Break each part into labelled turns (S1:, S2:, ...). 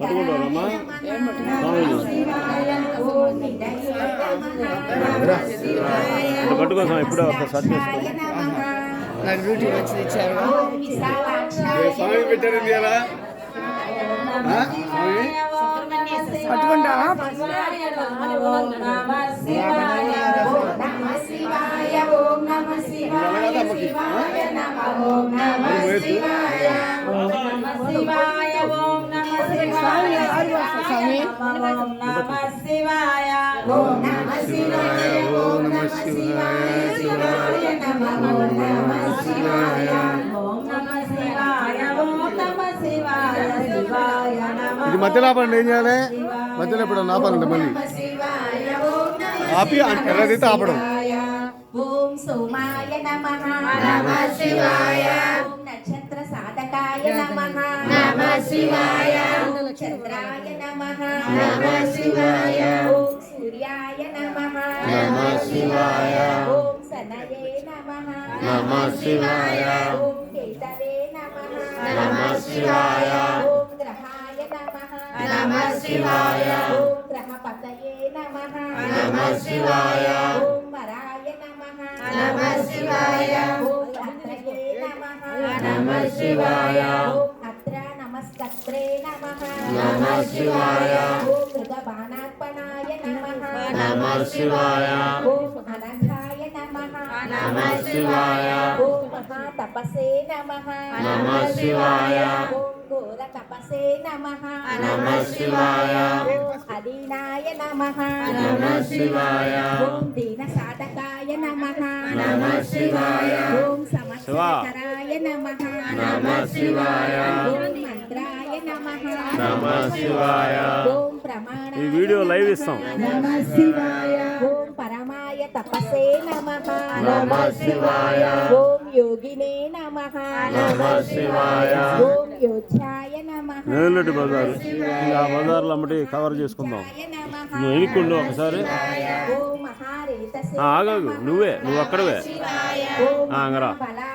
S1: పట్టుకుంటారమ్మా పట్టుకో స్వామి ఇప్పుడే ఒక సర్చ్ చేసుకో
S2: నాకు డ్యూటీ వచ్చింది ఇచ్చారు
S3: స్వామి స్వామి
S2: పట్టుకుంటావా స్వామి
S3: ఓం నమ శివాయ శివాయ శివాయ ఇది మధ్యలో ఆపండి ఏం చేయాలి? మధ్యలో ఇప్పుడు ఆపాలండి మళ్ళీ. ఆపి ఎర్రదైతే ఆపడం.
S4: ఓం సోమాయ నమః నమ శివాయ ఓం నక్షత్ర సాధకాయ నమః నమ శివాయ ఓం చంద్రాయ నమః నమ శివాయ ఓం సూర్యాయ నమః
S3: నమ శివాయ
S4: ఓం సనయే నమః
S3: నమ శివాయ
S4: ఓం కేతవే నమః
S3: నమ శివాయ
S4: ఓం గ్రహాయ నమః
S3: నమ శివాయ
S4: ఓం గ్రహపతయే నమః
S3: నమ శివాయ
S4: ఓం వరాయ నమః
S3: నమ శివాయ
S4: నమః
S3: శివాయ
S4: అత్ర నమస్కత్రే నమః
S3: నమ శివాయ
S4: ఓం మృగబాణార్పణాయ నమః
S3: నమ శివాయ
S4: అనఘాయ నమః
S3: నమ శివాయ
S4: మహాతపసే నమః
S3: నమ శివాయ
S4: తపసే నమః
S3: నమ శివాయ
S4: అదీనాయ నమః
S3: నమ శివాయ
S4: ఓం దీన సాధకాయ నమః
S3: నమ శివాయ
S4: ఓం సమస్తకరాయ నమః
S3: నమ శివాయ
S4: ఓం
S1: ఈ వీడియో లైవ్ ఇస్తాం.
S4: నమ శివాయ. ఓం పరమాయ తపసే నమః.
S3: నమ శివాయ.
S4: ఓం యోగినే నమః.
S3: నమ శివాయ.
S4: ఓం యోధ్యాయ నమః.
S1: నేలటి బజార్. ఆ బజార్లో అమ్మటి కవర్ చేసుకుందాం. నువ్వు ఎనుక్కుండు ఒకసారి.
S4: ఓం మహారేతసే
S1: ఆ, ఆగాగు నువ్వే నువ్వు అక్కడవే.
S4: ఓం
S1: ఆ, అంగరా.
S4: బలాయ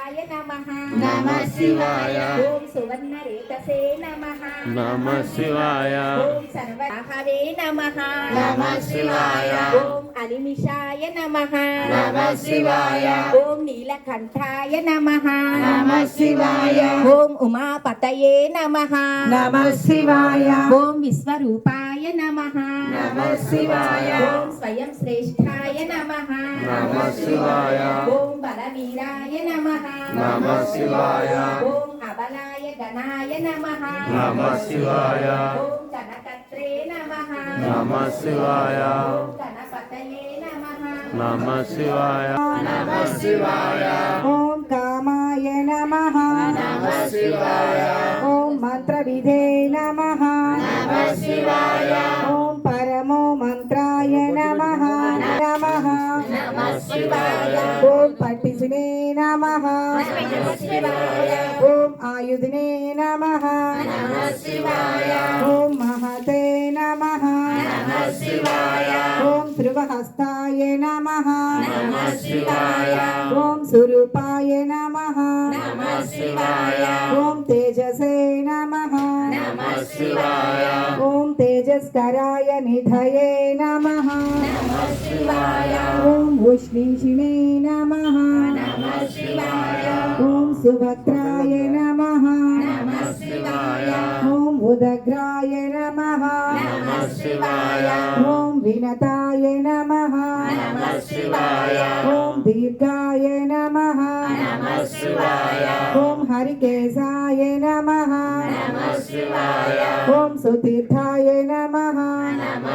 S4: నమః
S3: శివాయ.
S4: ఓం సువర్ణ రేతసే నమః.
S3: నమ శివాయ.
S4: ఓం సర్వహవే నమః.
S3: నమ శివాయ.
S4: ఓం అనిమిషాయ నమః.
S3: శివాయ.
S4: ఓం నీలకంఠాయ నమః.
S3: శివాయ.
S4: ఓం ఉమాపతయే నమః.
S2: శివాయ.
S4: ఓం విశ్వరూపాయ నమః.
S3: శివాయ.
S4: ఓం స్వయం శ్రేష్ఠాయ నమః.
S3: శివాయ.
S4: ఓం బలవీరాయ నమః.
S3: శివాయ.
S4: ఓం అబలాయ గణాయ నమః.
S3: నమ శివాయ.
S4: ఓం గణకత్రే నమః.
S3: శివాయ.
S4: నమ
S3: శివాయ. నమ శివాయ
S2: ఓం కామాయ నమః.
S3: నమ శివాయ
S2: ఓం మంత్రవిధే నమః.
S3: నమ శివాయ
S2: ఓం పరమో మంత్రాయ నమ. నమః.
S3: నమ శివాయ
S2: ఓం పట్టిసునే నమః. ఓం ఆయుధినే నమః.
S3: నమ శివాయ
S2: ఓం మహతే ధ్రువహస్తాయ నమః
S3: నమ శివాయ
S2: ఓం సురూపాయ నమః
S3: నమ శివాయ
S2: ఓం తేజసే నమః
S3: నమ శివాయ
S2: ఓం తేజస్కరాయ నిధయే నమః ఓం ఉదగ్రాయ నమః
S3: నమ శివాయ
S2: ఓం వినతాయ నమః
S3: నమ శివాయ
S2: ఓం దీర్ఘాయ నమః
S3: నమ శివాయ
S2: ఓం హరికేశాయ నమః
S3: నమ శివాయ
S2: ఓం సుతీర్థాయ నమః
S3: నమ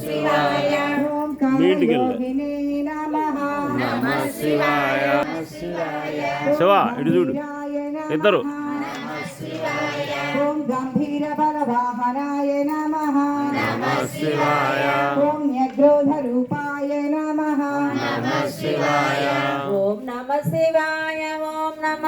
S3: శివాయ.
S1: శివ ఇటు చూడు. ఇద్దరు.
S2: ఓం గంభీర బలవాహనాయ నమః.
S3: నమ శివాయ.
S2: ఓం న్యగ్రోధ రూపాయ నమః.
S3: నమ శివాయ.
S4: ఓం నమ శివాయ.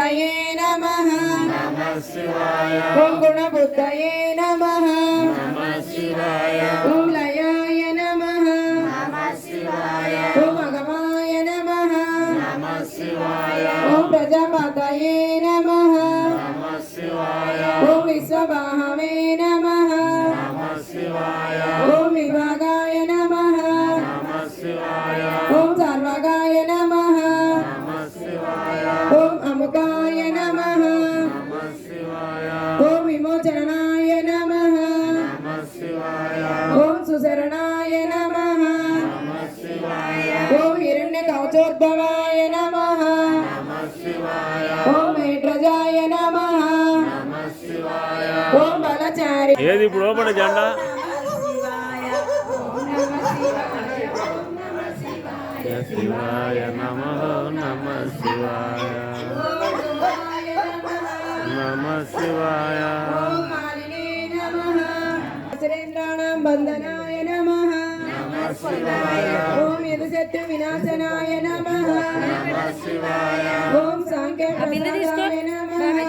S5: బుద్ధయే నమ
S3: శివాయ
S5: ఓం గుణబుద్ధయే నమః
S3: నమ శివాయ
S5: ఓం లయాయ నమ
S3: శివాయ
S5: ఓం అగమాయ నమ
S3: శివాయ
S5: ఓం ప్రజాపతయే నమ
S3: శివాయ
S5: ఓం విశ్వబాహవే
S3: ఏది ఇప్పుడు లోపల జెండా శివాయ నమ. నమ శివాయ నమ శివాయ
S5: సురేంద్రాణం బంధనాయ నమః ఓం యదుశత్రు వినాశనాయ నమః ఓం సాంఖ్యప్రసాదాయ నమః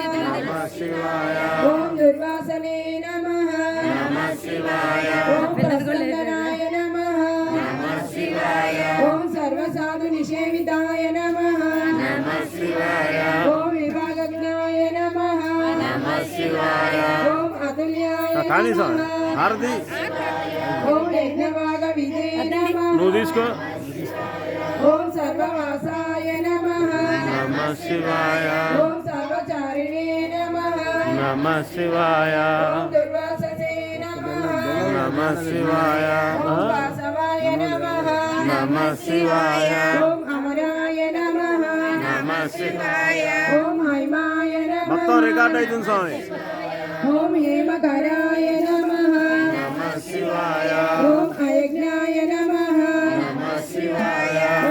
S3: స్వామి
S5: నమః
S3: హారతి. నువ్వు తీసుకో.
S5: ఓం సర్వవాసాయ నమః.
S3: నమ శివాయ.
S5: ఓం సర్వచారిణే నమః.
S3: నమ శివాయ.
S5: దుర్వాససే నమః.
S3: నమ శివాయ.
S5: ఓం వాసవాయ నమః.
S3: నమ శివాయ.
S5: ఓం అమరాయ నమః.
S3: నమ శివాయ.
S5: ఓం హైమాయ
S3: మొత్తం రికార్డ్ అవుతుంది స్వామి.
S5: ఓం హేమకరాయ నమః. ఓం అయజ్ఞాయ నమః.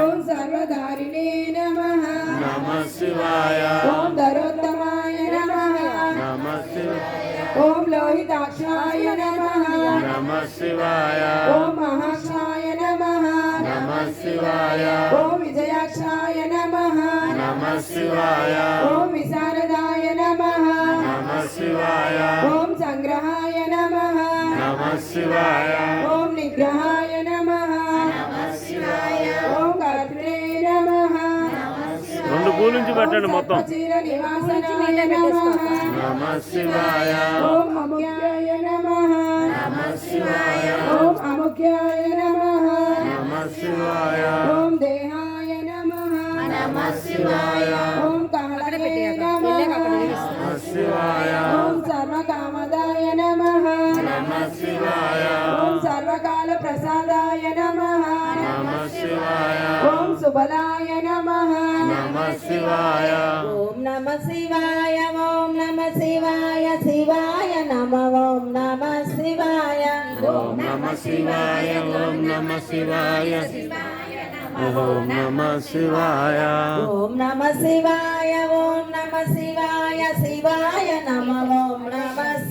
S5: ఓం సర్వధారిణే నమః. ఓం ధరోత్తమాయ నమః. ఓం లోహితాక్షాయ నమః. ఓం మహాక్షాయ నమః. ఓం విజయాక్షాయ నమః. ఓం నమ
S3: శివాయ.
S5: ఓం సంగ్రహాయ నమః.
S3: నమ శివాయ.
S5: ఓం నిగ్రహాయ నమః. ఓం కర్త్రే నమః.
S3: రెండు పూల నుంచి పెట్టండి మొత్తం.
S5: నమః.
S3: శివాయ.
S5: ఓం అముఖ్యాయ నమః.
S3: నమ శివాయ.
S5: ఓం అముఖ్యాయ నమః.
S3: నమ శివాయ.
S5: ఓం దేహాయ నమః.
S3: నమ శివాయ.
S5: ఓం నమః.
S3: నమ శివాయ
S5: ఓం సర్వకామదాయ నమః. ఓం సర్వకాల ప్రసాదాయ నమః. ఓం సుబలాయ నమః.
S6: ఓం నమ శివాయ ఓం నమ శివాయ శివాయ నమ ఓం నమ శివాయ.
S3: ఓం నమ శివాయ ఓం నమ శివాయ. ఓం నమ శివాయ.
S6: ఓం నమ శివాయ ఓం నమ శివాయ శివాయ నమ ఓం నమ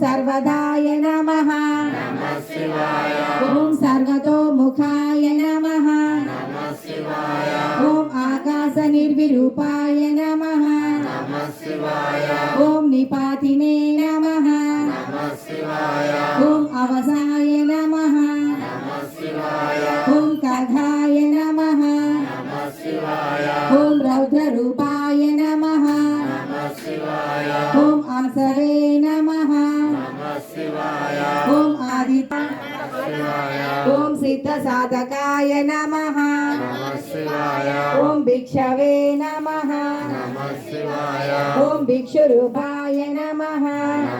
S5: వరాయ నమః ఓం సర్వదాయ నమః ఓం సర్వతోముఖాయ నమః ఓం ఆకాశ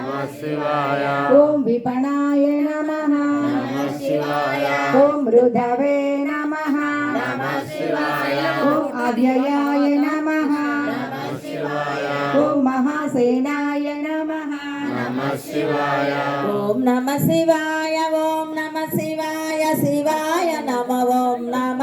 S5: నమ
S3: శివాయ
S2: ఓం విపణాయ నమ
S3: నమ శివాయ
S2: ఓం మృధవే నమ
S3: నమ శివాయ
S2: ఓం అవ్యయాయ నమ
S3: నమ శివాయ
S2: ఓం మహాసేనాయ నమ
S3: నమ శివాయ
S6: ఓం నమ శివాయ ఓం నమ శివాయ శివాయ నమ ఓం నమ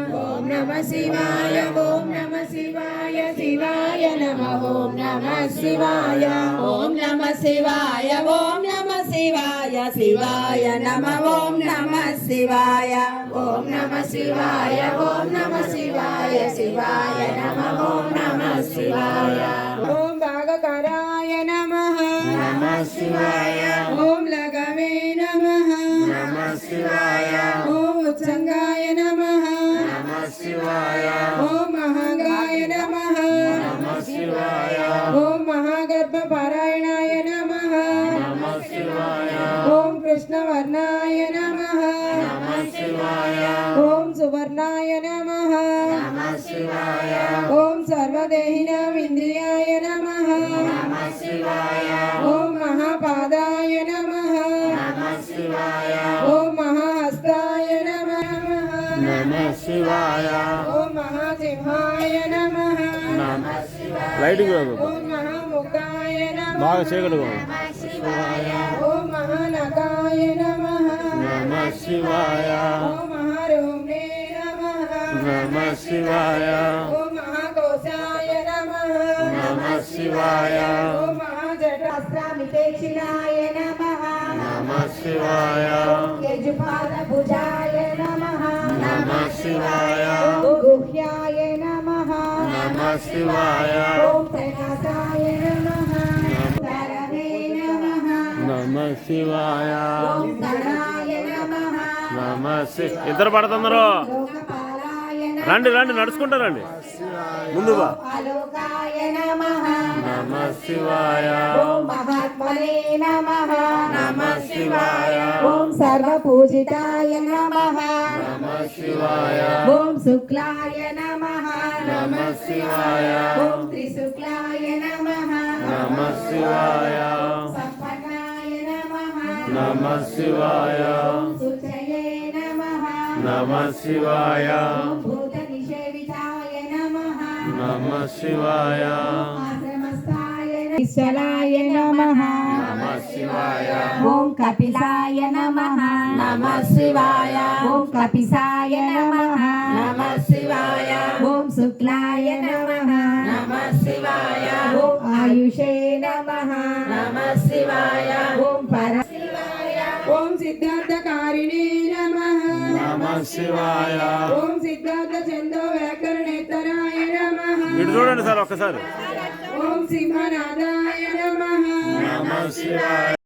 S2: నమ శివాయ ఓం నమ శివాయ శివాయ నమ ఓం నమ శివాయ
S6: ఓం నమ శివాయ ఓం నమ శివాయ శివాయ నమ ఓం నమ శివాయ
S2: ఓం నమ శివాయ ఓం నమ శివాయ శివాయ నమ ఓం నమ శివాయ
S6: ఓం భాగకరాయ నమ
S3: నమ శివాయ
S6: ఓం
S3: శివాయ
S6: ఓం మహాగాయ నమ
S3: నమ శివాయ
S6: ఓం మహాగర్భపారాయణాయ నమ
S3: నమ శివాయ
S6: ఓం కృష్ణవర్ణాయ నమ
S3: నమ శివాయ
S6: ఓం సువర్ణాయ నమ
S3: నమ శివాయ
S6: ఓం సర్వదేహినామింద్రియాయ నమ
S3: నమ శివాయ
S6: ఓం మహాపాదాయ నమ
S3: నమ శివాయ శివాయ.
S6: ఓం మహాసింహాయ నమ.
S4: లైటింగ్
S6: ఓం మహాముఖాయ నమ.
S4: బాగా
S6: ఓం నమ.
S3: నమ శివాయ.
S6: ఓం మహారోమే నమ.
S3: నమ శివాయ.
S6: ఓం మహాకోశాయ నమ.
S3: నమ శివాయ.
S6: ఓం మహాజటాస్త్రామితేక్షిణాయ నమ.
S3: నమ శివాయ.
S2: యజుపాద భుజాయ నమ.
S3: శివాయ.
S2: గుహ్యాయ నమ.
S3: నమ శివాయ.
S2: ఓం ప్రకాశాయ నమ. సరవే నమ.
S3: నమ శివాయ.
S2: ఓం నమ.
S3: నమ ఇద్దరు పడుతున్నారు
S2: నమ.
S4: రండి రండి నడుచుకుంటా రండి. ముందుగా
S2: నమ.
S3: నమ శివాయ.
S2: ఓం మహాత్మనే నమ.
S3: నమ శివాయ.
S2: ఓం సర్వపూజితాయ నమ ఓం శుక్లాయ నమ
S3: నమ శివాయ।
S2: ఓం త్రిశుక్లాయ నమ
S3: నమ శివాయ।
S2: సంపన్నాయ నమ
S3: నమ శివాయ।
S2: శుచయే నమ
S3: నమ శివాయ।
S2: భూత నిషేవితాయ నమ
S3: నమ శివాయ।
S2: ఆశ్రమస్థాయ నమ ఓం కపిలాయ నమ. నమ శివాయ ఓం కపిసాయ నమ.
S6: నమ శివాయ
S2: ఓం శుక్లాయ నమ.
S6: నమ శివాయ
S2: ఓం ఆయుషే నమ.
S6: నమ శివాయ
S2: ఓం పర
S6: ఓం సిద్ధార్థకారిణే నమ.
S3: నమ శివాయ.
S6: ఓం సిద్ధార్థ చందో వ్యాకరణేతరాయ నమ
S4: చూడండి సార్ ఒక్కసారి.
S6: ఓం సింహనాదాయ నమ.
S3: నమ శివాయ.